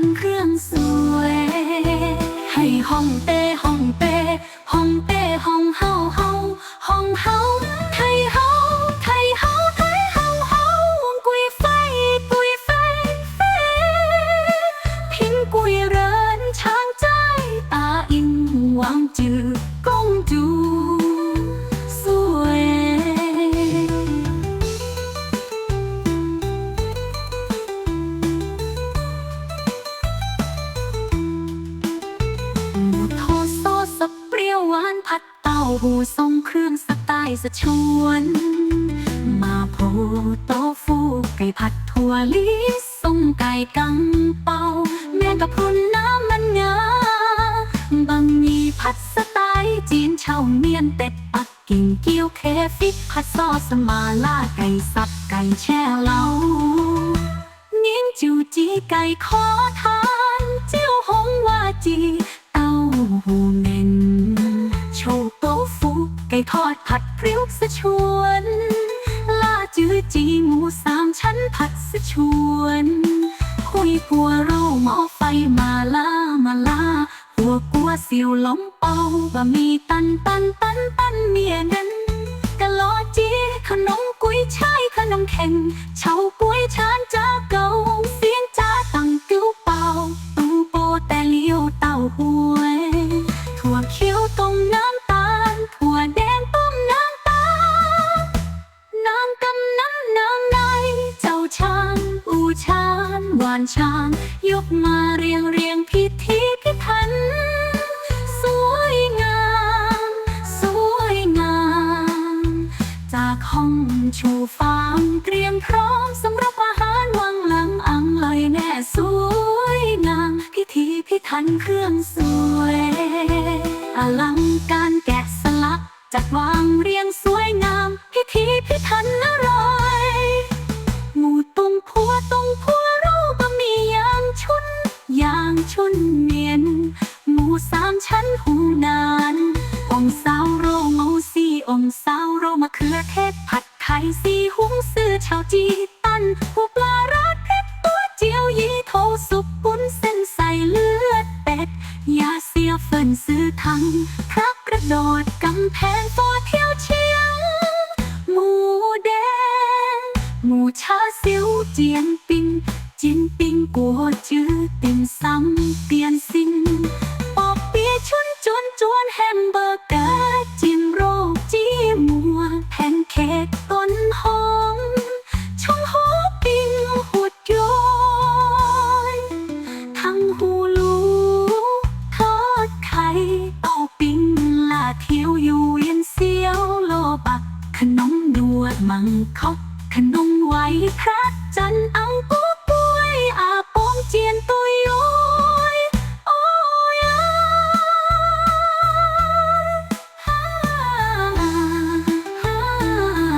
นเครื่องสวย ให้ห้องเต้ห้องเต้ห้องเต้ห้องเฮาเฮาห้องเฮาไทยเฮาไทยเฮาไทยเฮาเฮากุยไฟกุยไฟไฟพิงกุยเรินช้างใจตาอิงวางจือ หู้ทรงเครื่องสไตล์สะชวน มาโพโตฟูไก่ผัดถั่วลิสงไก่กังเปาแมงกะพรุนน้ำมันงาบะหมี่ผัดสไตล์จีนเช่าเมียนเป็ดปักกิ่งเกี๊ยวเคฟิกผัดซอสมาล่าไก่สับไก่แช่เหลานิ้งจูจีไก่ขอท วนลาจื้อจีหมูสามชั้นผัดสะชวน คุยกัวเราหมอไฟมาล่ามาล่าหัวกัวเสียวล้มเป่าบะมีตันตันตันตันเมียนั้นกะลอจีขนมกุ้ยช่ายขนมเข็งเฉาานหวานชานยกมาเรียงเรียงพิธีพิถัน สวยงาม สวยงาม จากห้องชูฟางเตรียมพร้อมสำหรับอาหารวังหลังอังเลยแน่สวยงาม พิธีพิถันเครื่องสวย อลังการแกะสลักจัดวางเรียงส ชุนเมียน หมูสามชั้นหูนาน องสาวโรเมาซีองสาวโรมะเขือเทศผัดไข่ซีหุ้งซื้อชาวจีตันหูปลาราดพริกตัวเจียวยีโทสุกปุ้นเส้นใส่เลือดเป็ด ยาเสียเฟินซื้อทั้งพระกระโดดกำแพงฟอเที่ยวเชียง หมูแดง หมูชาเซียวเจียน วดมังคกขนงไว้พระจันทร์อังปูป่วยอาปงเจียนตุย